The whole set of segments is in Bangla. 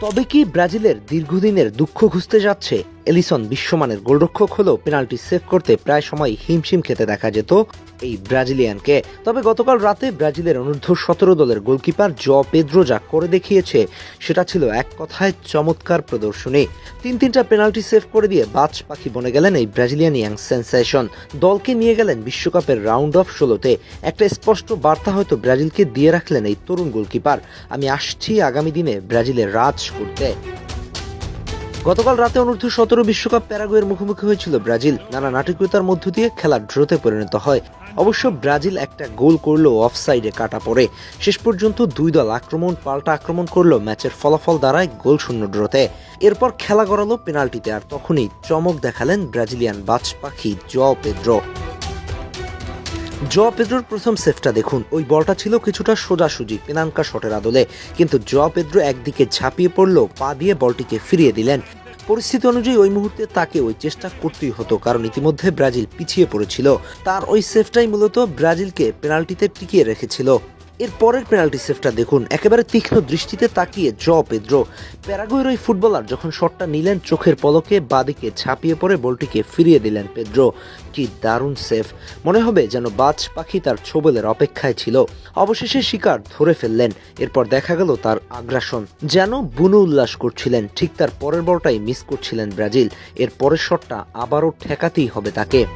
তবে কি ব্রাজিলের দীর্ঘদিনের দুঃখ ঘুষতে যাচ্ছে এলিসন বিশ্বমানের গোলরক্ষক হলেও পেনাল্টি সেভ করতে প্রায় সময় হিমশিম খেতে দেখা যেত এই ব্রাজিলিয়ানকে। তবে গতকাল রাতে ব্রাজিলের অনূর্ধ্ব সতেরো দলের গোলকিপার জ পেদ্রো যা করে দেখিয়েছে, সেটা ছিল এক কথায় চমৎকার প্রদর্শনী। তিন তিনটা পেনাল্টি সেভ করে দিয়ে বাজ পাখি বনে গেলেন এই ব্রাজিলিয়ান ইয়াং সেন্সেশন। দলকে নিয়ে গেলেন বিশ্বকাপের রাউন্ড অফ ষোলোতে। একটা স্পষ্ট বার্তা হয়তো ব্রাজিলকে দিয়ে রাখলেন এই তরুণ গোলকিপার। আমি আসছি আগামী দিনে ব্রাজিলের রাজ করতে। গতকাল রাতে অনূর্ধ্ব সতেরো বিশ্বকাপ প্যারাগুয়ের মুখোমুখি হয়েছিল ব্রাজিল। নানা নাটকীয়তার মধ্য দিয়ে খেলা ড্রোতে পরিণত হয়। অবশ্য ব্রাজিল একটা গোল করলেও অফসাইডে কাটা পড়ে। শেষ পর্যন্ত দুই দল আক্রমণ, পাল্টা আক্রমণ করল ম্যাচের ফলাফল দাঁড়ায় গোল শূন্য ড্রোতে। এরপর খেলা গড়ালো পেনাল্টিতে, আর তখনই চমক দেখালেন ব্রাজিলিয়ান বাজ পাখি জ পেদ্রো। জ পেদ্রোর প্রথম সেফটা দেখুন। ওই বলটা ছিল কিছুটা সোজাসুজি, পেনাঙ্কা শটের আদলে। কিন্তু জ পেদ্রো একদিকে ঝাঁপিয়ে পড়ল, পা দিয়ে বলটিকে ফিরিয়ে দিলেন। পরিস্থিতি অনুযায়ী ওই মুহূর্তে তাকে ওই চেষ্টা করতেই হতো, কারণ ইতিমধ্যে ব্রাজিল পিছিয়ে পড়েছিল। তার ওই সেফটাই মূলত ব্রাজিলকে পেনাল্টিতে টিকিয়ে রেখেছিল। এর পরের পেনাল্টি সেফটা দেখুন। একেবারে তীক্ষ্ণ দৃষ্টিতে তাকিয়ে জ পেদ্রো। প্যারাগুয়ের ওই ফুটবলার যখন শটটা নিলেন চোখের পলকে, বাদিকে ছাপিয়ে পড়ে বলটিকে ফিরিয়ে দিলেন পেদ্রো। কি দারুণ সেফ মনে হবে যেন বাজ পাখি তার ছোবলের অপেক্ষায় ছিল। অবশেষে শিকার ধরে ফেললেন। এরপর দেখা গেল তার আগ্রাসন। যেন বুনু উল্লাস করছিলেন। ঠিক তার পরের বলটাই মিস করছিলেন ব্রাজিল। এর পরের শটটা আবারও ঠেকাতেই হবে তাকে।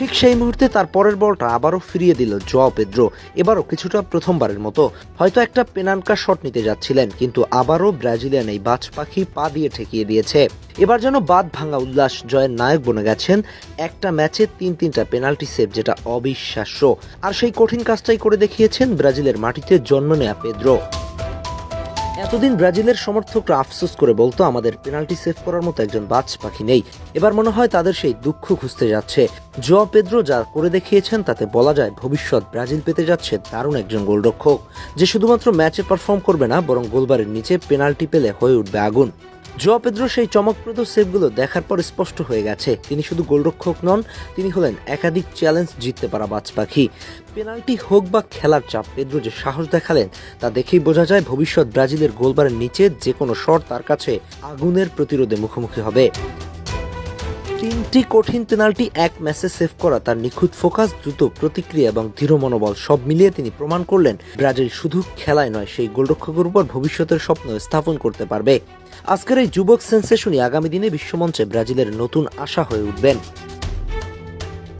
ঠিক সেই মুহূর্তে তার পরের বলটা আবারও ফিরিয়ে দিল জ পেদ্রো। এবারও কিছুটা প্রথমবারের মতো। হয়তো একটা পেনানকা শট নিতে যাচ্ছিলেন, কিন্তু আবারও ব্রাজিলিয়ান এই বাজ পাখি পা দিয়ে ঠেকিয়ে দিয়েছে। এবার যেন বাদ ভাঙা উল্লাস জয়ের নায়ক বনে গেছেন। একটা ম্যাচে তিন তিনটা পেনাল্টি সেভ, যেটা অবিশ্বাস্য। আর সেই কঠিন কাজটাই করে দেখিয়েছেন ব্রাজিলের মাটিতে জন্ম নেয়া পেদ্রো। এতদিন ব্রাজিলের সমর্থকরা আফসোস করে বলতো, আমাদের পেনাল্টি সেভ করার মতো একজন বাজ পাখি নেই। এবার মনে হয় তাদের সেই দুঃখ খুঁজতে যাচ্ছে। জ পেদ্রো যা করে দেখিয়েছেন, তাতে বলা যায় ভবিষ্যৎ ব্রাজিল পেতে যাচ্ছে দারুণ একজন গোলরক্ষক, যে শুধুমাত্র ম্যাচে পারফর্ম করবে না, বরং গোলবারের নিচে পেনাল্টি পেলে হয়ে উঠবে আগুন। জ পেদ্রো সেই চমকপ্রদ সেভগুলো দেখার পর স্পষ্ট হয়ে গেছে। তিনি শুধু গোলরক্ষক নন, তিনি হলেন একাধিক চ্যালেঞ্জ জিততে পারা বাজ পাখি। পেনাল্টি হোক বা খেলার চাপ, পেদ্রো যে সাহস দেখালেন, তা দেখেই বোঝা যায় ভবিষ্যৎ ব্রাজিলের গোলবারের নিচে যে কোনো শট তার কাছে আগুনের প্রতিরোধে মুখোমুখি হবে। তিনটি কঠিন পেনাল্টি এক ম্যাচে সেভ করা। তার নিখুঁত ফোকাস দ্রুত প্রতিক্রিয়া এবং দৃঢ় মনোবল সব মিলিয়ে তিনি প্রমাণ করলেন, ব্রাজিল শুধু খেলায় নয়, সেই গোলরক্ষকের উপর ভবিষ্যতের স্বপ্ন স্থাপন করতে পারবে। আজকের এই যুবক সেন্সেশনই আগামী দিনে বিশ্বমঞ্চে ব্রাজিলের নতুন আশা হয়ে উঠবেন।